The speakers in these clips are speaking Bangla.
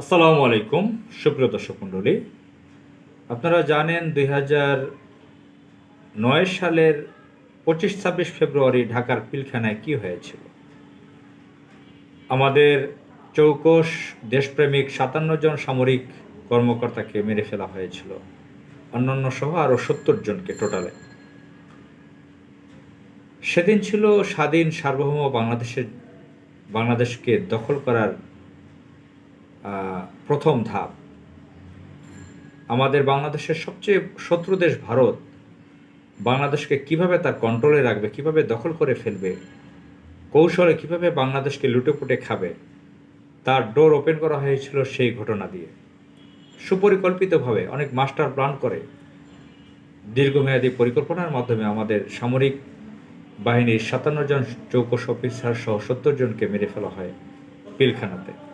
আসসালামু আলাইকুম, সুপ্রিয় দর্শক মণ্ডলী। আপনারা জানেন দুই নয় সালের পঁচিশ ছাব্বিশ ফেব্রুয়ারি ঢাকার পিলখানায় কি হয়েছিল? আমাদের চৌকস দেশপ্রেমিক সাতান্ন জন সামরিক কর্মকর্তাকে মেরে ফেলা হয়েছিল। অন্যান্য সহ আরও সত্তর জনকে টোটালে। সেদিন ছিল স্বাধীন সার্বভৌম বাংলাদেশের বাংলাদেশকে দখল করার প্রথম ধাপ। আমাদের বাংলাদেশের সবচেয়ে শত্রু দেশ ভারত। বাংলাদেশকে কীভাবে তার কন্ট্রোলে রাখবে, কীভাবে দখল করে ফেলবে, কৌশলে কীভাবে বাংলাদেশকে লুটেপুটে খাবে, তার ডোর ওপেন করা হয়েছিল সেই ঘটনা দিয়ে। সুপরিকল্পিতভাবে অনেক মাস্টার প্ল্যান করে। দীর্ঘমেয়াদী পরিকল্পনার মাধ্যমে আমাদের সামরিক বাহিনীর সাতান্ন জন চৌকস অফিসার সহ সত্তর জনকে মেরে ফেলা হয় পিলখানাতে।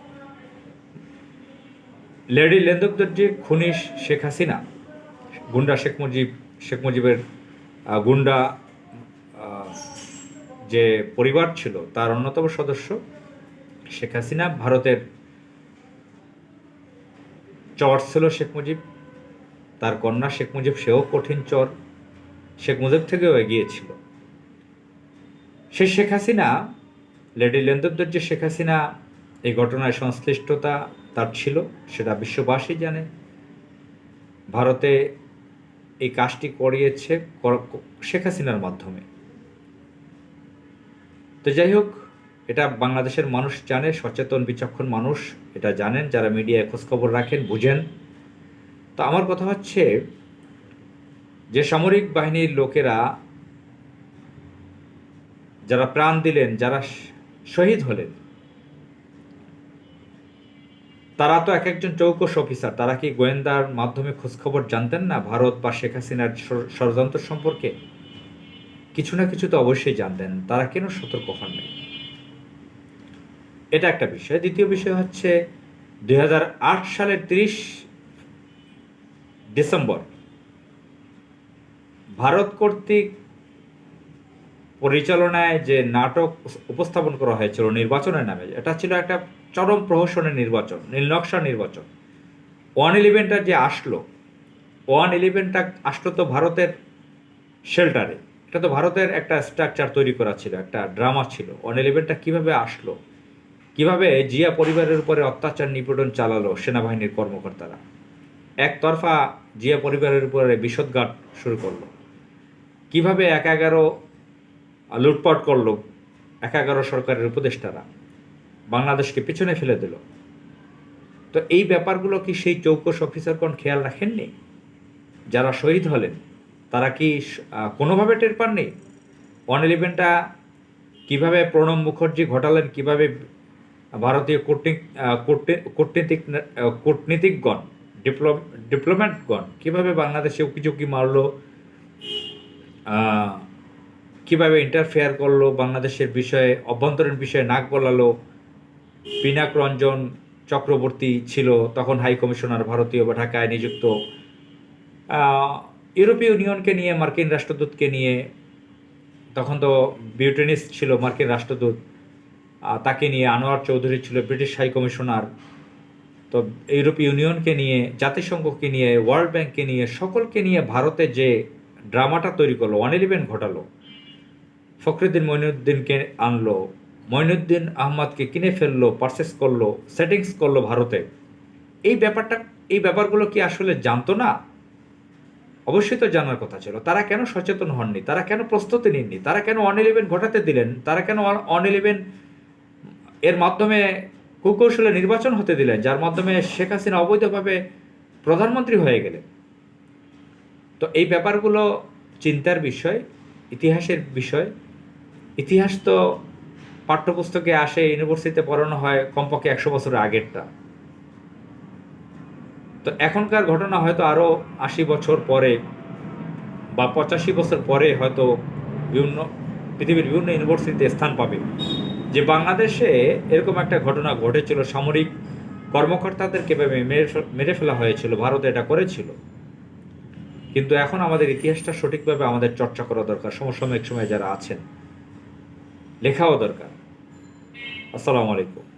লেডি লেন্দকদর্জি খুনি শেখ হাসিনা, গুন্ডা শেখ মুজিব, শেখ মুজিবের গুন্ডা যে পরিবার ছিল তার অন্যতম সদস্য শেখ হাসিনা। ভারতের চর ছিল শেখ মুজিব, তার কন্যা শেখ মুজিব, সেও কঠিন চর, শেখ মুজিব থেকেও এগিয়েছিল সেই শেখ হাসিনা, লেডি লেন্দবদর্জি শেখ হাসিনা, এই ঘটনায় সংশ্লিষ্টতা তার ছিল, সেটা বিশ্ববাসী জানে। ভারতে এই কাজটি করিয়েছে শেখ হাসিনার মাধ্যমে। তো যাই হোক, এটা বাংলাদেশের মানুষ জানে, সচেতন, বিচক্ষণ মানুষ এটা জানেন, যারা মিডিয়ায় খোঁজখবর রাখেন, বুঝেন। তো আমার কথা হচ্ছে, যে সামরিক বাহিনীর লোকেরা যারা প্রাণ দিলেন, যারা শহীদ হলেন তারা তো এক একজন চৌকস অফিসার তারা কি গোয়েন্দার মাধ্যমে খোঁজখবর জানতেন না ভারত বা শেখ হাসিনার ষড়যন্ত্র সম্পর্কে? কিছু না কিছু তো অবশ্যই জানতেন। তারা কেন সতর্ক হন নাই এটা একটা বিষয়। দ্বিতীয় বিষয় হচ্ছে, দুই হাজার আট সালের তিরিশ ডিসেম্বর ভারত কর্তৃক পরিচালনায় যে নাটক উপস্থাপন করা হয়েছিল নির্বাচনের নামে, এটা ছিল একটা চরম প্রহসনের নির্বাচন নীলনকশা নির্বাচন। ওয়ান ইলেভেনটা যে আসলো, ওয়ান ইলেভেনটা আসলো তো ভারতের শেল্টারে। এটা তো ভারতের একটা স্ট্রাকচার তৈরি করা ছিল, একটা ড্রামা ছিল। ওয়ান ইলেভেনটা কীভাবে আসলো? কীভাবে জিয়া পরিবারের উপরে অত্যাচার নিপীড়ন চালালো সেনাবাহিনীর কর্মকর্তারা? একতরফা জিয়া পরিবারের উপরে বিষদঘাত শুরু করল। কীভাবে এক এগারো লুটপাট করল এক এগারো সরকারের উপদেষ্টারা। বাংলাদেশকে পিছনে ফেলে দিল। তো এই ব্যাপারগুলো কি সেই চৌকস অফিসারগণ খেয়াল রাখেননি? যারা শহীদ হলেন, তারা কি কোনোভাবে টের পাননি? ওয়ান ইলেভেনটা কীভাবে প্রণব মুখার্জি ঘটালেন, কীভাবে ভারতীয় কূটনীতিক কূটনীতিকগণ ডিপ্লো ডিপ্লোম্যাটগণ, কীভাবে বাংলাদেশে উকিঝুঁকি মারলো কীভাবে ইন্টারফেয়ার করল, বাংলাদেশের বিষয়ে, অভ্যন্তরীণ বিষয়ে নাক গলালো, পিনাক রঞ্জন চক্রবর্তী ছিল তখন হাই কমিশনার ভারতীয় বা ঢাকায় নিযুক্ত। ইউরোপীয় ইউনিয়নকে নিয়ে, মার্কিন রাষ্ট্রদূতকে নিয়ে, তখন তো বিউটেনিস ছিল মার্কিন রাষ্ট্রদূত তাকে নিয়ে আনোয়ার চৌধুরী ছিল ব্রিটিশ হাই কমিশনার তো ইউরোপীয় ইউনিয়নকে নিয়ে, জাতিসংঘকে নিয়ে ওয়ার্ল্ড ব্যাংককে নিয়ে, সকলকে নিয়ে ভারতে যে ড্রামাটা তৈরি করল, ওয়ান ইলেভেন ঘটালো ফখরুদ্দিন মঈনুদ্দিনকে আনলো। মঈনুদ্দিন আহমদকে কিনে ফেলল পারচেস করল সেটিংস করল ভারতে। এই ব্যাপারটা, এই ব্যাপারগুলো কি আসলে জানতো না? অবশ্যই তো জানার কথা ছিল। তারা কেন সচেতন হননি? তারা কেন প্রস্তুতি নিননি? তারা কেন অন ইলেভেন ঘটাতে দিলেন? তারা কেন অন ইলেভেন এর মাধ্যমে কুকৌশলে নির্বাচন হতে দিলেন, যার মাধ্যমে শেখ হাসিনা অবৈধভাবে প্রধানমন্ত্রী হয়ে গেলেন? তো এই ব্যাপারগুলো চিন্তার বিষয়, ইতিহাসের বিষয়। ইতিহাস তো পাঠ্যপুস্তকে আসে ইউনিভার্সিটিতে পড়ানো হয় কমপক্ষে একশো বছরের আগেরটা। তো এখনকার ঘটনা হয়তো আরও আশি বছর পরে বা পঁচাশি বছর পরে হয়তো বিভিন্ন, পৃথিবীর বিভিন্ন ইউনিভার্সিটিতে স্থান পাবে। যে বাংলাদেশে এরকম একটা ঘটনা ঘটেছিল, সামরিক কর্মকর্তাদেরকে এভাবে মেরে মেরে ফেলা হয়েছিল, ভারতে এটা করেছিল। কিন্তু এখন আমাদের ইতিহাসটা সঠিকভাবে আমাদের চর্চা করা দরকার, সমসাময়িক সময়ে যারা আছেন। লেখাও দরকার। আসসালামু আলাইকুম।